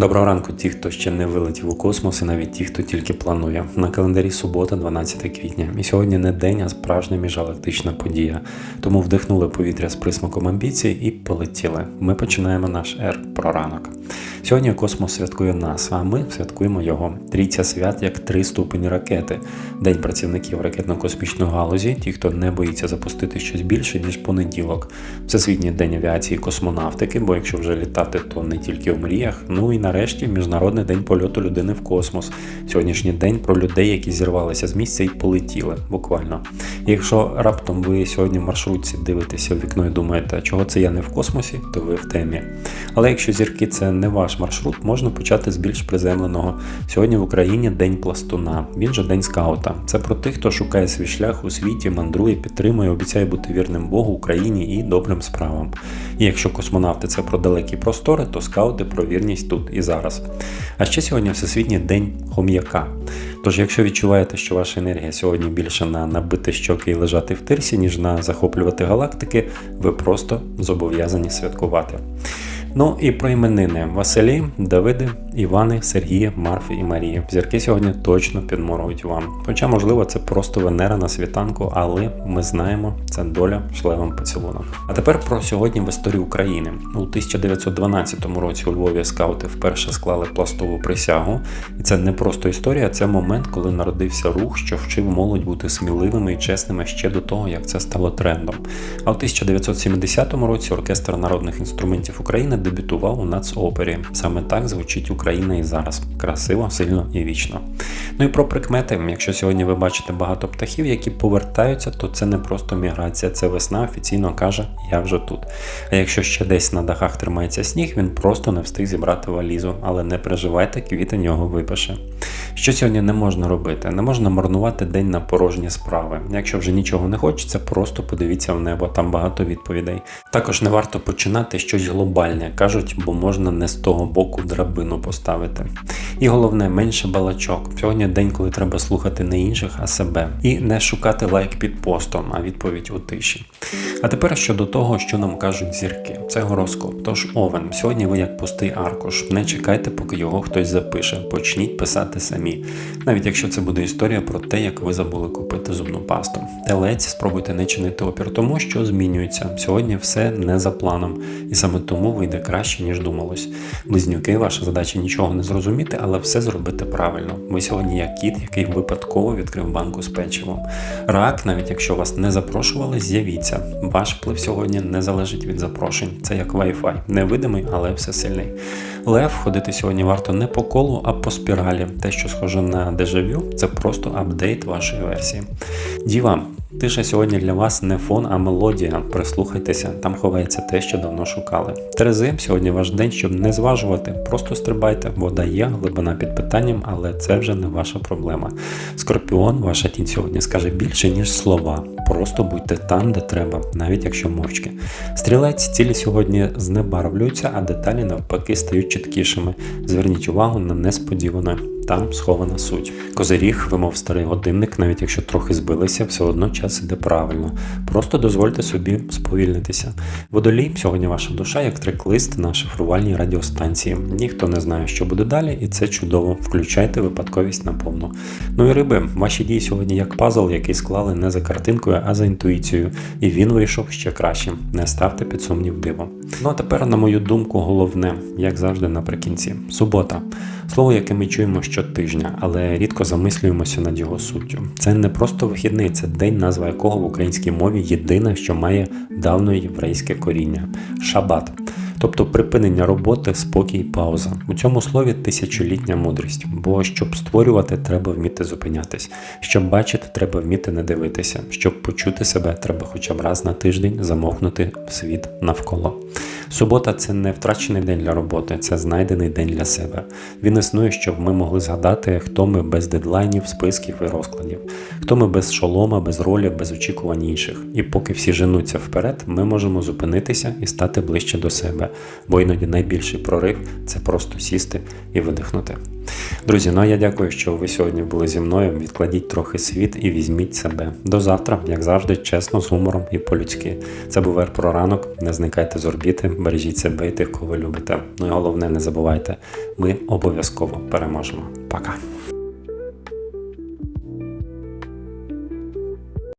Доброго ранку, ті, хто ще не вилетів у космос, і навіть ті, хто тільки планує. На календарі субота, 12 квітня. І сьогодні не день, а справжня міжгалактична подія. Тому вдихнули повітря з присмаком амбіцій і полетіли. Ми починаємо наш ер про ранок. Сьогодні космос святкує нас, а ми святкуємо його. Трійця свят як три ступені ракети. День працівників ракетно-космічної галузі, ті, хто не боїться запустити щось більше, ніж понеділок. Всесвітній день авіації і космонавтики, бо якщо вже літати, то не тільки в мріях. Ну і нарешті Міжнародний день польоту людини в космос. Сьогоднішній день про людей, які зірвалися з місця і полетіли, буквально. Якщо раптом ви сьогодні в маршрутці дивитеся в вікно і думаєте, чого це я не в космосі, то ви в темі. Але якщо зірки це не ваш маршрут, можна почати з більш приземленого. Сьогодні в Україні день пластуна, він же день скаута. Це про тих, хто шукає свій шлях у світі, мандрує, підтримує, обіцяє бути вірним Богу, Україні і добрим справам. І якщо космонавти це про далекі простори, то скаути про вірність тут і зараз. А ще сьогодні Всесвітній день хом'яка. Тож, якщо відчуваєте, що ваша енергія сьогодні більше на набити щоки і лежати в тирсі, ніж на захоплювати галактики, ви просто зобов'язані святкувати. Ну і про іменини Василі, Давиди, Івани, Сергії, Марфи і Марії. Зірки сьогодні точно підморгують вам. Хоча, можливо, це просто Венера на світанку, але ми знаємо, це доля шле вам поцілунок. А тепер про сьогодні в історії України. У 1912 році у Львові скаути вперше склали пластову присягу. І це не просто історія, це момент, коли народився рух, що вчив молодь бути сміливими і чесними ще до того, як це стало трендом. А у 1970 році оркестр народних інструментів України дебютував у нацопері. Саме так звучить Україна і зараз красиво, сильно і вічно. Ну і про прикмети. Якщо сьогодні ви бачите багато птахів, які повертаються, то це не просто міграція, це весна офіційно каже Я вже тут. А якщо ще десь на дахах тримається сніг, він просто не встиг зібрати валізу, але не переживайте, квітень його випише. Що сьогодні не можна робити? Не можна марнувати день на порожні справи. Якщо вже нічого не хочеться, просто подивіться в небо, там багато відповідей. Також не варто починати щось глобальне, кажуть, бо можна не з того боку драбину поставити. І головне, менше балачок. Сьогодні день, коли треба слухати не інших, а себе. І не шукати лайк під постом, а відповідь у тиші. А тепер щодо того, що нам кажуть зірки. Це гороскоп. Тож овен, сьогодні ви як пустий аркуш. Не чекайте, поки його хтось запише. Почніть писати самі. Навіть якщо це буде історія про те, як ви забули купити зубну пасту. Телець, спробуйте не чинити опір тому, що змінюється. Сьогодні все не за планом, і саме тому вийде краще, ніж думалось. Близнюки, ваша задача нічого не зрозуміти, але все зробити правильно. Ви сьогодні як кіт, який випадково відкрив банку з печивом. Рак, навіть якщо вас не запрошували, з'явіться. Ваш вплив сьогодні не залежить від запрошень. Це як Wi-Fi. невидимий, але всесильний. Лев ходити сьогодні варто не по колу, а по спіралі. Те, що схоже на дежавю, це просто апдейт вашої версії. Діва, Тиша сьогодні для вас не фон, а мелодія. Прислухайтеся, там ховається те, що давно шукали. Терези, сьогодні ваш день, щоб не зважувати. Просто стрибайте, вода є, глибина під питанням, але це вже не ваша проблема. Скорпіон, ваша тінь сьогодні скаже більше, ніж слова. Просто будьте там, де треба, навіть якщо мовчки. Стрілець цілі сьогодні знебарвлюються, а деталі навпаки стають чіткішими. Зверніть увагу на несподіване. Там схована суть. Козиріг, ви мов старий годинник, навіть якщо трохи збилися, все одно час іде правильно. Просто дозвольте собі сповільнитися. Водолій, сьогодні ваша душа, як трек-лист на шифрувальній радіостанції. Ніхто не знає, що буде далі, і це чудово. Включайте випадковість наповну. Ну і риби, ваші дії сьогодні як пазл, який склали не за картинкою, а за інтуїцією. І він вийшов ще кращим. Не ставте під сумнів диво. Ну а тепер, на мою думку, головне, як завжди, наприкінці. Субота. Слово, яке ми чуємо щотижня, але рідко замислюємося над його суттю. Це не просто вихідний, це день, назва якого в українській мові єдине, що має давно єврейське коріння шабат. Тобто припинення роботи, спокій, пауза. У цьому слові тисячолітня мудрість, бо щоб створювати, треба вміти зупинятись. Щоб бачити, треба вміти не дивитися. Щоб почути себе, треба хоча б раз на тиждень замовкнути світ навколо. Субота це не втрачений день для роботи, це знайдений день для себе. Він існує, щоб ми могли згадати, хто ми без дедлайнів, списків і розкладів, хто ми без шолома, без ролі, без очікувань інших. І поки всі женуться вперед, ми можемо зупинитися і стати ближче до себе, бо іноді найбільший прорив це просто сісти і видихнути. Друзі, ну я дякую, що ви сьогодні були зі мною. Відкладіть трохи світ і візьміть себе. До завтра, як завжди, чесно, з гумором і по-людськи. Це був Ер про ранок. Не зникайте з орбіти, бережіть себе і тих, кого любите. Ну і головне, не забувайте, ми обов'язково переможемо. Пока.